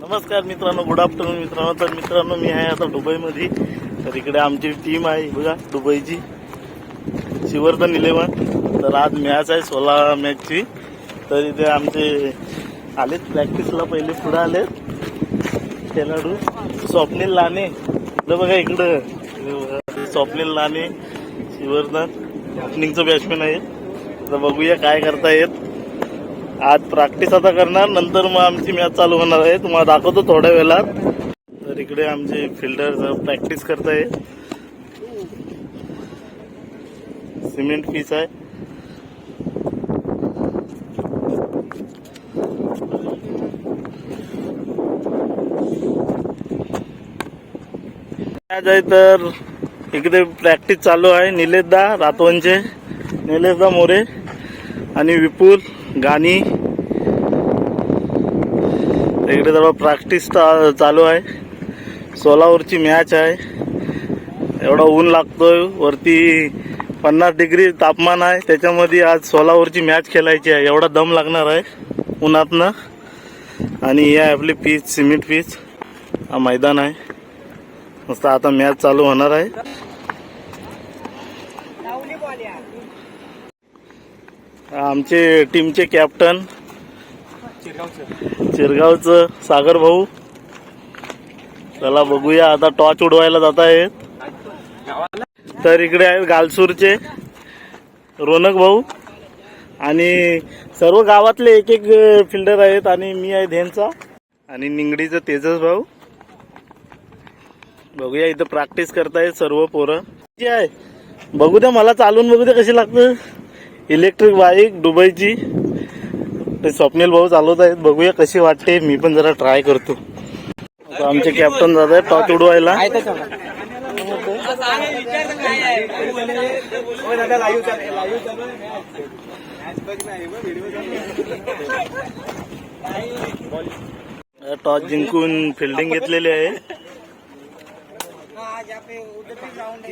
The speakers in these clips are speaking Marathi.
नमस्कार मित्रांनो गुड आफ्टरनून मित्रांनो. तर मित्रांनो मी आहे आता दुबईमध्ये. तर इकडे आमची टीम आहे बघा दुबईची. शिवर्धन इलेव्हन. तर आज मॅच आहे सोळा मॅचची तर इथे आमचे आलेत प्रॅक्टिसला पहिले पुढे आलेत. खेळाडू स्वप्नील लाने. इकडं बघा इकडं. स्वप्नील लाने शिवर्धन. ओपनिंगचं बॅट्समॅन आहे तर बघूया काय करता येत आज प्रॅक्टिस आता करणार नंतर मग आमची मॅच चालू होणार आहे. तुम्हाला दाखवतो थोड्या वेळात. तर इकडे आमचे फिल्डर प्रॅक्टिस करताय. सिमेंट पीस आहे. आज आहे तर इकडे प्रॅक्टिस चालू आहे. निलेशदा रातवनचे. निलेशदा मोरे आणि विपुल गाणी. इकडे जवळ प्रॅक्टिस चा- चालू आहे. सोलावरची मॅच आहे. एवढा ऊन लागतोय. वरती पन्नास डिग्री तापमान आहे. त्याच्यामध्ये आज सोलावरची मॅच खेळायची आहे. एवढा दम लागणार आहे उन्हातनं. आणि ही आहे आपली पीच सिमेंट पीच हा मैदान आहे. मस्त आता मॅच चालू होणार आहे. आमचे टीमचे कॅप्टन चिरगावचं. सागर भाऊ. चला बघूया आता टॉर्च उडवायला जात आहेत तर इकडे आहेत गालसूरचे रोनक भाऊ. आणि सर्व गावातले एक एक फिल्डर आहेत आणि मी आहे धेनचा. आणि निंगडीचं तेजस भाऊ. बघूया इथं प्रॅक्टिस करतायत सर्व पोरं. जी आहे. बघू द्या मला चालून बघू द्या कशी लागतं. इलेक्ट्रिक बाईक दुबईची. ते स्वप्नील भाऊ चालवत आहेत. बघूया कशी वाटते. मी पण जरा ट्राय करतो. आता आमचे कॅप्टन दादा आहे टॉच उडवायला. टॉस जिंकून फिल्डिंग घेतलेली आहे. ग्राउंड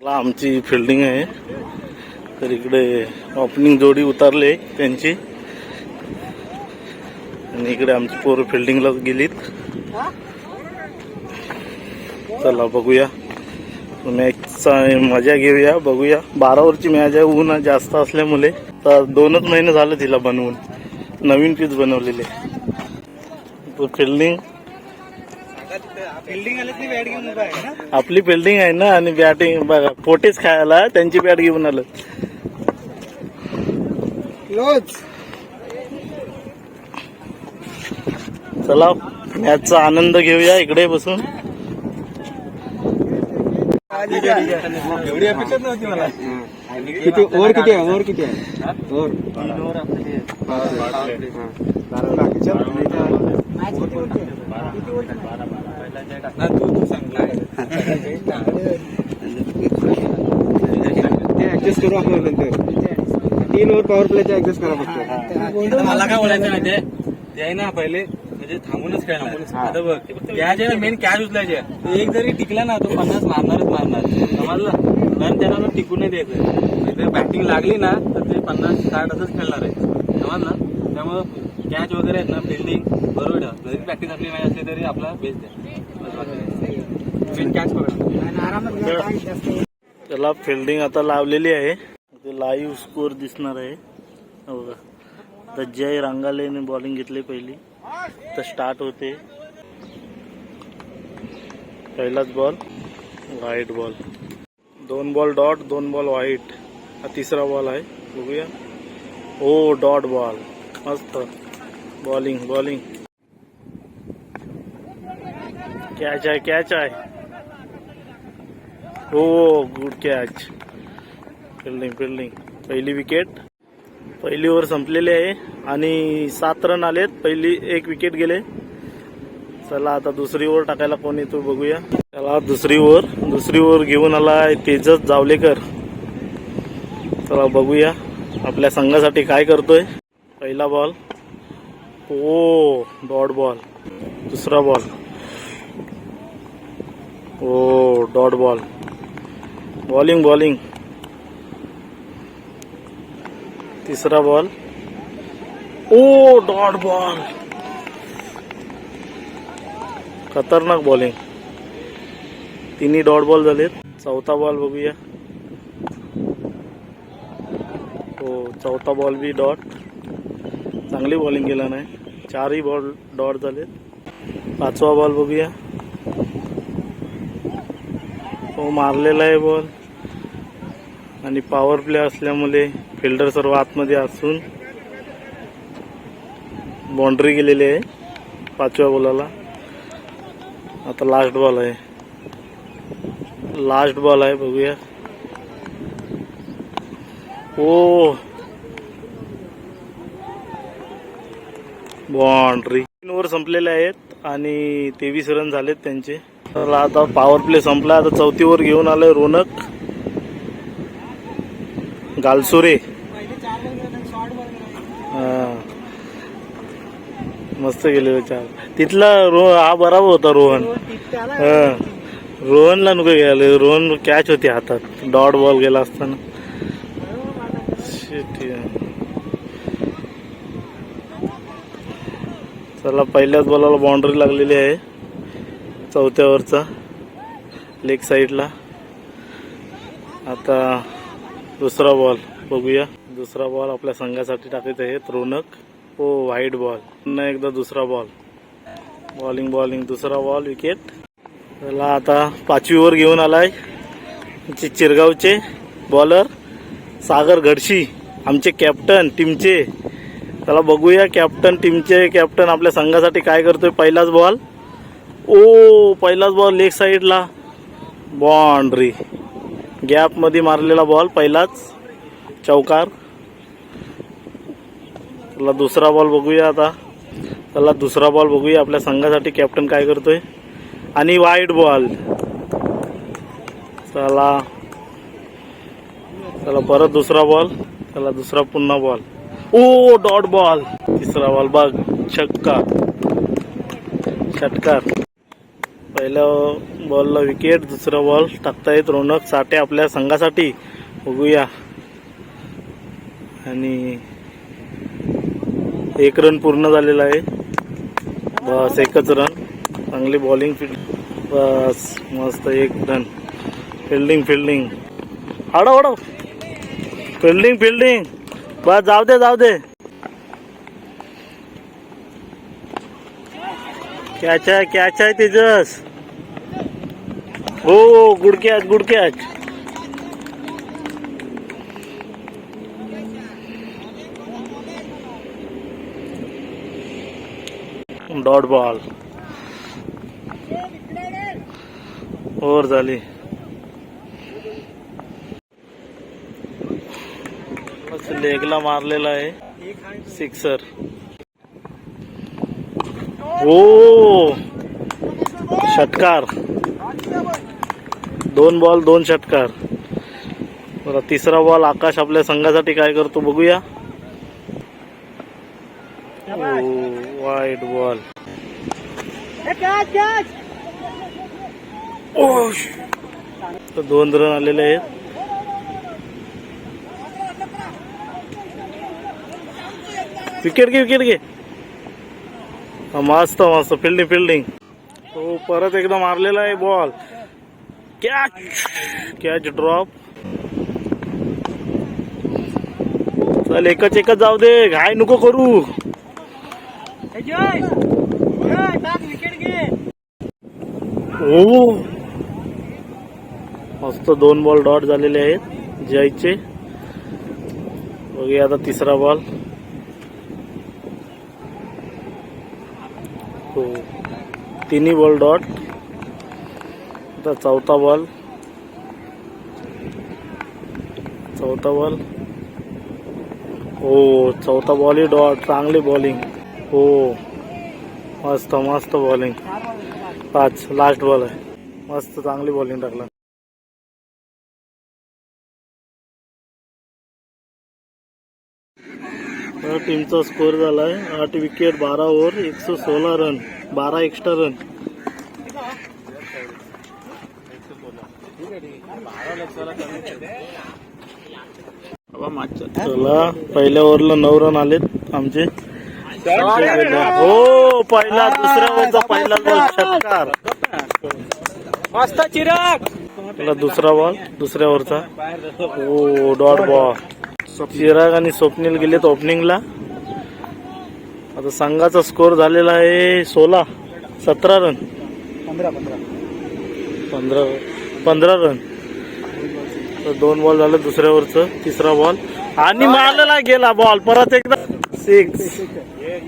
आमची फिल्डिंग आहे. तर इकडे ओपनिंग जोडी उतारले त्यांची. आणि इकडे आमची पोरं फिल्डिंगला गेलीत. चला बघूया. मॅचचा मजा घेऊया बघूया. बारा ओव्हरची मॅच आहे ऊन जास्त असल्यामुळे. तर दोनच महिने झालं तिला बनवून. नवीन पीच बनवलेले. फिल्डिंग फिल्डिंग आले ती बॅट घेऊन उभा आहे ना आपली फिल्डिंग आहे ना आणि बॅटिंग बघा पोटेच खायला त्यांची बॅट घेऊन आलं. चला मॅचचा आनंद घेऊया इकडे बसून. एवढी अपेक्षाच नव्हती मला. किती ओव्हर किती आहे? ओव्हर किती आहे? ओव्हर. ते ऍडजस्ट करू आपण नंतर. तीन ओव्हर पॉवर प्लेचे ऍडजस्ट करा फक्त. मला काय बोलायचं माहितीये? ते आहे ना पहिले म्हणजे थांबूनच खेळणार आता बघ कॅच आहे मेन कॅच उचलायचे एक जरी टिकला ना तो पन्नास मारणारच मारणार. समजलं? कारण त्यांना मग टिकून नाही द्यायचं जर बॅटिंग लागली ना तर ते पन्नास साठ असंच खेळणार आहे. समजलं? त्यामुळं कॅच वगैरे आहेत ना फिल्डिंग बरोबर. जरी प्रॅक्टिस आपली नाही असली तरी आपला बेस्ट आहे. त्याला फिल्डिंग आता लावलेली आहे. ते लाईव्ह स्कोर दिसणार आहे. बघा. आता जय बॉलिंग घेतली पहिली. तर स्टार्ट होते. पहिलाच बॉल व्हाईट बॉल दोन बॉल डॉट दोन बॉल व्हाईट हा तिसरा बॉल आहे. बघूया. हो डॉट बॉल मस्त. बॉलिंग बॉलिंग कॅच आहे कॅच आहे हो गुड कॅच फिल्डिंग फिल्डिंग पहिली विकेट पहिली ओव्हर संपलेली आहे. आणि सात रन आलेत. पहिली एक विकेट गेले. चला आता दुसरी ओव्हर टाकायला कोण येतो बघूया. चला दुसरी ओव्हर दुसरी ओव्हर घेऊन आला तेजस जावलेकर. चला बघूया आपल्या संघासाठी काय करतोय. पहिला बॉल ओ डॉट बॉल दुसरा बॉल ओ डॉट बॉल. Bowling bowling. तिसरा बॉल. ओ डॉट बॉल. खतरनाक बॉलिंग. तिन्ही डॉट बॉल झालेत. चौथा बॉल बघूया. हो चौथा बॉल बी डॉट. चांगली बॉलिंग केला नाही. चारही बॉल डॉट झालेत. पाचवा बॉल बघूया. तो मारलेला आहे बॉल आणि पॉवर प्ले असल्यामुळे फिल्डर सर्व आतमध्ये असून बाउंड्री गेलेली आहे पाचव्या बॉलाला आता लास्ट बॉल आहे. लास्ट बॉल आहे बघूया. ओ! बाउंड्री तीन ओव्हर संपलेले आहेत आणि तेवीस रन झालेत त्यांचे. चला आता पॉवर प्ले संपला आता चौथीवर घेऊन आलोय रोनक. गालसुरे. हा. मस्त गेलेलं चार. तिथला रो हा बराबर होता रोहन. रोहनला नको गेले रोहन कॅच होती हातात. डॉट बॉल गेला असताना. चला पहिल्याच बॉलाला बाउंड्री लागलेली आहे. चौथ्यावरचा लेग साईडला. आता दुसरा बॉल बघूया. दुसरा बॉल आपल्या संघासाठी टाकत आहेत रोनक. ओ व्हाईट बॉल. पुन्हा एकदा दुसरा बॉल. Bowling bowling. दुसरा बॉल विकेट. त्याला आता पाचवी ओव्हर घेऊन आलाय. चिरगावचे बॉलर सागर घडशी आमचे कॅप्टन टीमचे. त्याला बघूया कॅप्टन टीमचे कॅप्टन आपल्या संघासाठी काय करतोय पहिलाच बॉल. ओ पहिलाच बॉल लेग साईडला बाउंड्री गॅपमध्ये मारलेला बॉल पहिलाच. चौकार. त्याला दुसरा बॉल बघूया आता. त्याला दुसरा बॉल बघूया. आपल्या संघासाठी कॅप्टन काय करतोय. आणि वाईट बॉल चला. त्याला परत दुसरा बॉल त्याला दुसरा पुन्हा बॉल ओ डॉट बॉल तिसरा बॉल बघ. छक्का. षटकार. पहिल्या बॉलला विकेट दुसरा बॉल टाकतायत रोनक. साठे आपल्या संघासाठी. बघूया. आणि एक रन पूर्ण झालेला आहे. बस एकच रन चांगली बॉलिंग फिल्ड बस मस्त एक रन फिल्डिंग फिल्डिंग आडव आडव. फिल्डिंग फिल्डिंग बस जाऊ दे जाऊ दे. कॅच आहे कॅच आहे तेजस. हो, हो good catch dot ball. Over झाली. लेगला मारलेला आहे. सिक्सर. हो. षटकार. दोन बॉल दोन षटकार. बरं तिसरा बॉल आकाश आपल्या संघासाठी काय करतो बघूया. वाईट बॉल. तर दोन रन आलेले आहेत. विकेट घे विकेट घे. मस्त मस्त. फिल्डिंग फिल्डिंग तो परत एकदा मारलेला आहे बॉल कॅच कॅच ड्रॉप चल एकच एकच जाऊ दे. घाय नको करू. हो. मस्त दोन बॉल डॉट झालेले आहेत. जयचे बघूया आता तिसरा बॉल हो. तिन्ही बॉल डॉट आता चौथा बॉल चौथा बॉल हो चौथा बॉल डॉट चांगली बॉलिंग हो मस्त मस्त बॉलिंग पाच लास्ट बॉल आहे. मस्त चांगली बॉलिंग टाकला. टीमचा स्कोर झालाय. आठ विकेट बारा ओव्हर एकशे सोळा रन बारा एक्स्ट्रा रन चला पहिल्या ओव्हरला नऊ रन आलेत आमचे. हो पहिला दुसऱ्या ओव्हरचा पहिला बॉल षटकार. मस्त चिराग पहिला दुसरा बॉल दुसऱ्या ओव्हरचा. हो डॉट बॉल चिराग आणि स्वप्नील गेलेत ओपनिंगला आता संघाचा स्कोर झालेला आहे सोळा सतरा रन पंधरा पंधरा. पंधरा पंधरा रन तर दोन बॉल झालं दुसऱ्यावरचं तिसरा बॉल आणि मारलेला गेला बॉल परत एकदा सिक्स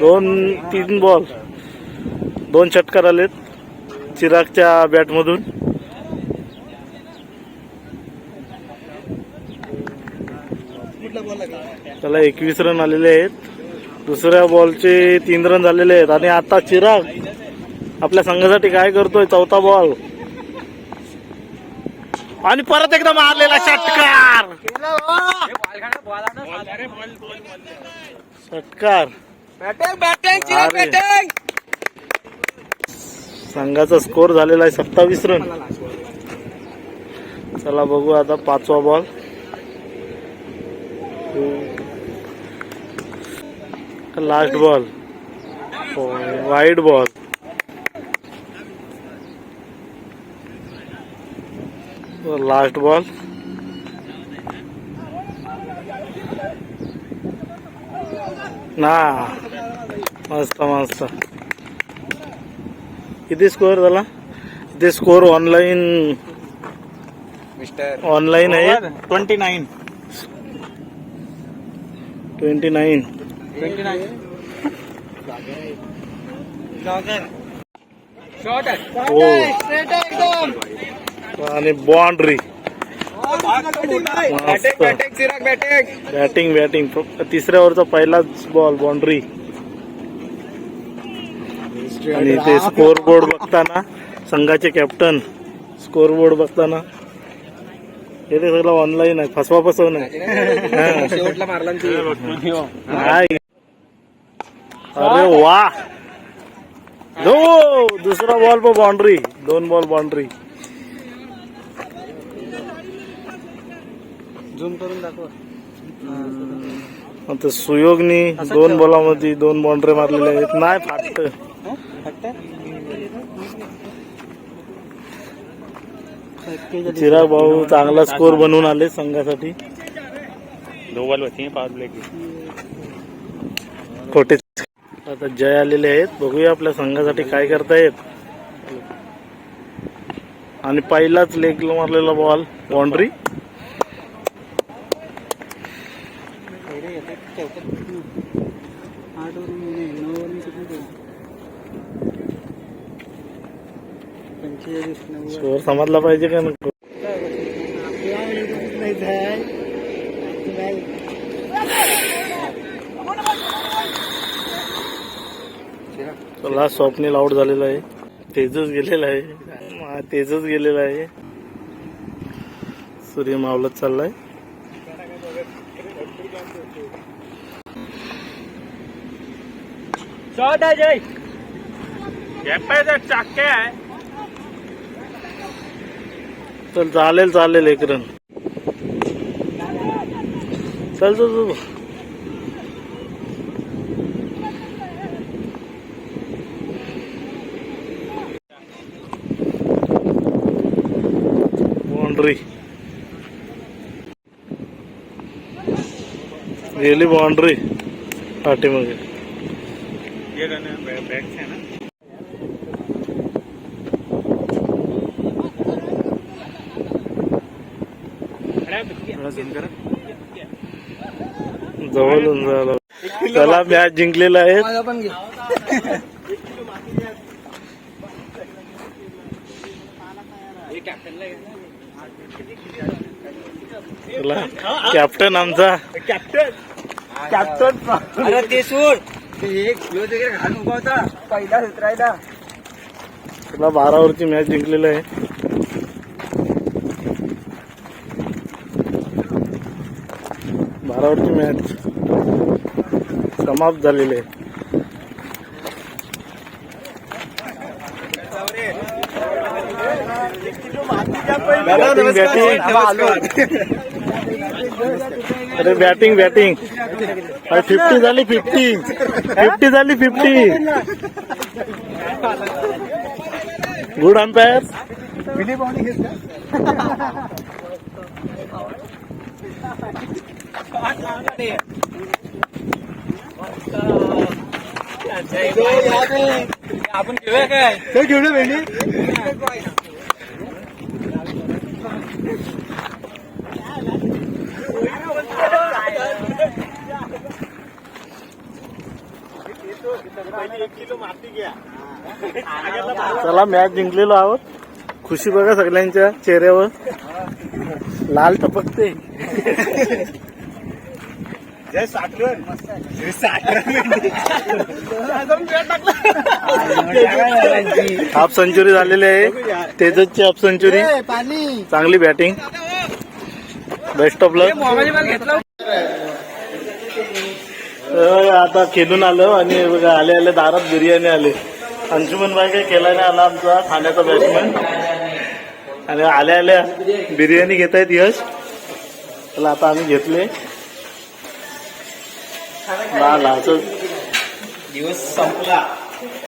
दोन तीन बॉल दोन षटकार आलेत चिरागच्या बॅटमधून त्याला एकवीस रन आलेले आहेत. दुसऱ्या बॉलचे तीन रन झालेले आहेत. आणि आता चिराग आपल्या संघासाठी काय करतोय? चौथा बॉल आणि परत एकदा मारलेला षटकार. षटकार. संघाचा स्कोर झालेला आहे सत्तावीस रन. चला बघू आता पाचवा ball last ball wide ball last ball. ना मस्त मस्त. किती स्कोअर झाला? इथे स्कोअर ऑनलाईन मिस्टर. ऑनलाईन आहे. Twenty nine twenty nine twenty nine हो आणि बाउंड्री. बॅटिंग बॅटिंग तिसऱ्या ओव्हरचा पहिलाच बॉल बाउंड्री आणि ते स्कोर बोर्ड बघताना संघाचे कॅप्टन स्कोर बोर्ड बघताना. हे ते सगळं ऑनलाईन आहे फसवा फसव नाही नाही. अरे वा. दो! दुसरा बॉल पण बाउंड्री दोन बॉल बाउंड्री झूम करून दाखव. आता सुयोगनी दोन बॉलामध्ये दोन बाउंड्री मारलेल्या आहेत. नाही फाट चिराग भाऊ चांगला स्कोर बनवून आले संघासाठी. खोटे आता जय आलेले आहेत. बघूया आपल्या संघासाठी काय करतायत. आणि पहिलाच लेगला मारलेला बॉल बाउंड्री स्कोर समजला पाहिजे का नको? चला स्वप्नील आउट झालेला आहे. तेजच गेलेला आहे. तेजच गेलेला आहे. सूर्य मावलत चाललाय. शॉट आहे जय. चाक्या आहे. चल चालेल चालेल एक रन चल चल चल. बाउंड्री. गेली बाउंड्री. पाठीमागे. जवळून झालं. त्याला मॅच जिंकलेला आहे. कॅप्टन आमचा. कॅप्टन अरे ते सोड. ते एक क्लोज वगैरे घालून उभा होता पहिला उतरायला त्याला बारा ओव्हरची मॅच जिंकलेली आहे. बारा मॅच समाप्त झालेली आहे. बॅटिंग अरे बॅटिंग बॅटिंग. अरे फिफ्टी झाली फिफ्टी फिफ्टी झाली फिफ्टी गुड अंपायर आपण घेऊया काय तो घेऊन भेंडी चला मॅच जिंकलेलो आहोत. खुशी बघा सगळ्यांच्या चेहऱ्यावर. लाल टपकते. हाफ सेंचुरी झालेली आहे. तेजसची हाफ सेंचुरी पाणी. चांगली बॅटिंग बेस्ट ऑफ लक आता खेळून आलो आणि बघा आले आले दारात बिर्याणी आले. अंशुमन बाई काही केला नाही आला आमचा ठाण्याचा बॅट्समॅन आणि आल्या आल्या बिर्याणी घेत आहेत यश. त्याला आता आम्ही घेतले. लाल असं दिवस संपला